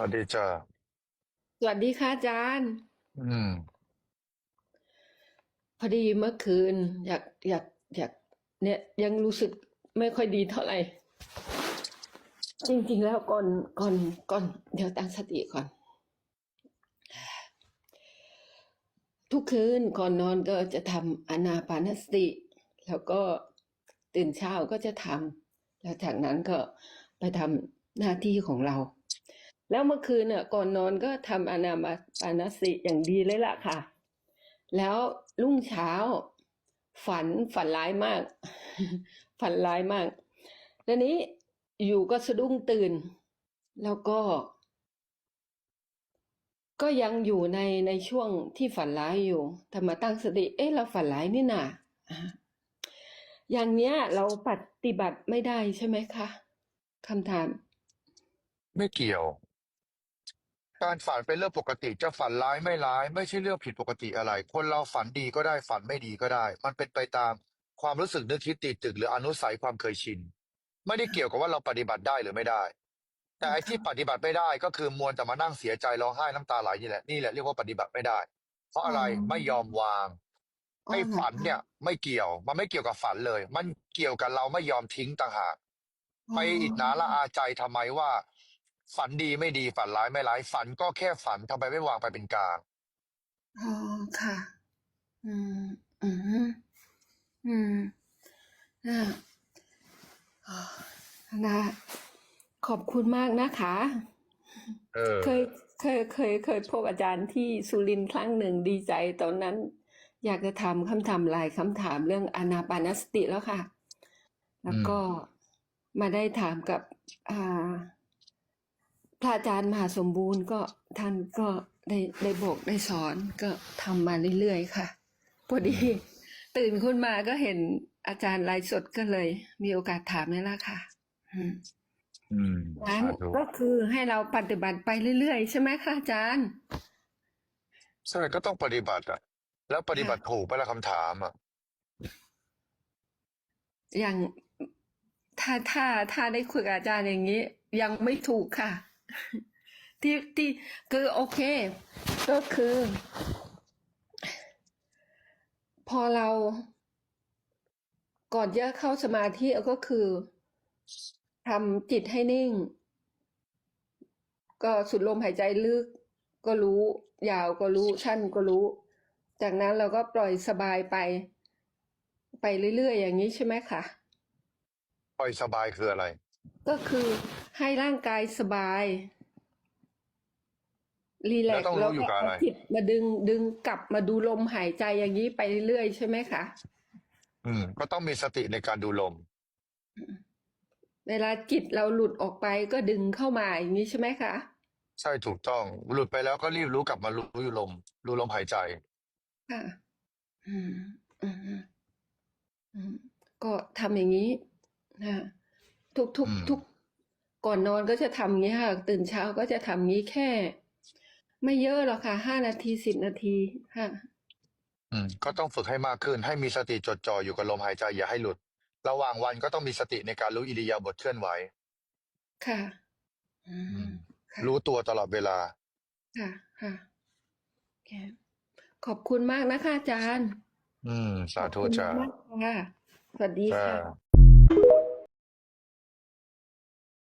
วัสดีจ้าสวัสดีค่ะอาจารย์ อืม พอดีเมื่อคืน อยากอยากอยากเนี่ยยังรู้สึกไม่ค่อยดีเท่าไหร่ จริง ๆ แล้วก่อนก่อนก่อน เดี๋ยวตั้งสติก่อน ทุกคืนก่อนนอนก็จะทำอานาปานสติ แล้วก็ตื่นเช้าก็จะทำแล้วจากนั้นก็ไปทำหน้าที่ของเรา แล้วเมื่อคืนน่ะก่อนนอนก็ทำอานาปานสติอย่างดีเลยล่ะค่ะ แล้วรุ่งเช้า ฝันฝันร้ายมาก ฝันร้ายมากแล้วนี้อยู่ก็สะดุ้งตื่น แล้วก็ ก็ยังอยู่ในในช่วงที่ฝันร้ายอยู่แต่มาตั้งสติ เอ๊ะเราฝันร้ายนี่นาอย่างเนี้ย เราปฏิบัติไม่ได้ใช่ไหมคะคำถาม ไม่เกี่ยว การฝันเป็นเรื่องปกติจะฝันร้ายไม่ร้าย ไม่ใช่เรื่องผิดปกติอะไร คนเราฝันดีก็ได้ฝันไม่ดีก็ได้ มันเป็นไปตามความรู้สึกนึกคิดติดตึกหรืออนุสัยความเคยชิน ไม่ได้เกี่ยวกับว่าเราปฏิบัติได้หรือไม่ได้ แต่ไอ้ที่ปฏิบัติไม่ได้ก็คือมวลแต่มานั่งเสียใจร้องไห้น้ำตาไหลนี่แหละนี่แหละเรียกว่าปฏิบัติไม่ได้ เพราะอะไรอ๋อไม่ยอมวางอ๋อไอ้ฝันเนี่ย ไม่เกี่ยว มันไม่เกี่ยวกับฝันเลย มันเกี่ยวกับเราไม่ยอมทิ้งต่างหากไปอิจฉาละอาใจทำไมว่า ฝันดีไม่ดีฝันร้ายไม่ร้าย ฝันก็แค่ฝันทำไมไม่วางไปเป็นกลางอ๋อค่ะ อืม อืม อืมอ่าอ่านะขอบคุณมากนะคะเออเคยเคยเคย เคยพบอาจารย์ที่สุรินทร์ครั้งหนึ่งดีใจตอนนั้น อยากจะถามคำถามหลายคำถามเรื่องอานาปานสติแล้วค่ะ แล้วก็มาได้ถามกับ อ่า พระอาจารย์มหาสมบูรณ์ก็ท่านก็ได้ได้บอกได้สอนก็ทำมาเรื่อยๆค่ะ พอดี ตื่นขึ้นมาก็เห็นอาจารย์ไลฟ์สดก็เลย มีโอกาสถามนี่แหละค่ะอืมอืมงั้นสาธุก็คือให้เราปฏิบัติไปเรื่อยๆ ใช่ไหมคะอาจารย์ใช่ก็ต้องปฏิบัติอะ แล้วปฏิบัติถูกไปละคำถามอะ อย่างถ้าถ้าถ้าได้คุยกับอาจารย์อย่างนี้ ยังไม่ถูกค่ะ ที่ที่คือโอเค ก็คือ พอเราก่อนจะเข้าสมาธิก็คือทำจิตให้นิ่ง ก็สุดลมหายใจลึก ก็รู้ ยาวก็รู้สั้นก็รู้ จากนั้นเราก็ปล่อยสบายไป ไปเรื่อยๆอย่างนี้ใช่ไหมคะปล่อยสบายคืออะไร ก็คือ ให้ร่างกายสบาย รีแลแล้วกซ์ต้องรู้อยู่กับอะไรเาจิตมาดึงดึงกลับมาดูลมหายใจอย่างนี้ไปเรื่อยๆใช่ไหมคะอืม ก็ต้องมีสติในการดูลม เวลาจิตเราหลุดออกไปก็ดึงเข้ามาอย่างนี้ใช่ไหมคะใช่ถูกต้อง หลุดไปแล้วก็รีบรู้กลับมารู้อยู่ลม รู้ลมหายใจค่ะอืมอืมอืมอืมก็ทำอย่างนี้นะทุกทุกอืมทุก ก่อนนอนก็จะทำอย่างนี้ค่ะ ตื่นเช้าก็จะทำอย่างนี้แค่ ไม่เยอะหรอกค่ะห้านาทีสิบนาทีค่ะ อืมก็ต้องฝึกให้มากขึ้น ให้มีสติจดจ่ออยู่กับลมหายใจอย่าให้หลุด ระหว่างวันก็ต้องมีสติในการรู้อิริยาบถเคลื่อนไหว ค่ะอือืมมค่ะรู้ตัวตลอดเวลา ค่ะค่ะโอเคขอบคุณมากนะคะอาจารย์อืม สาขอบธุคุณจ้ามากค่ะสวัสดีจ้าค่ะ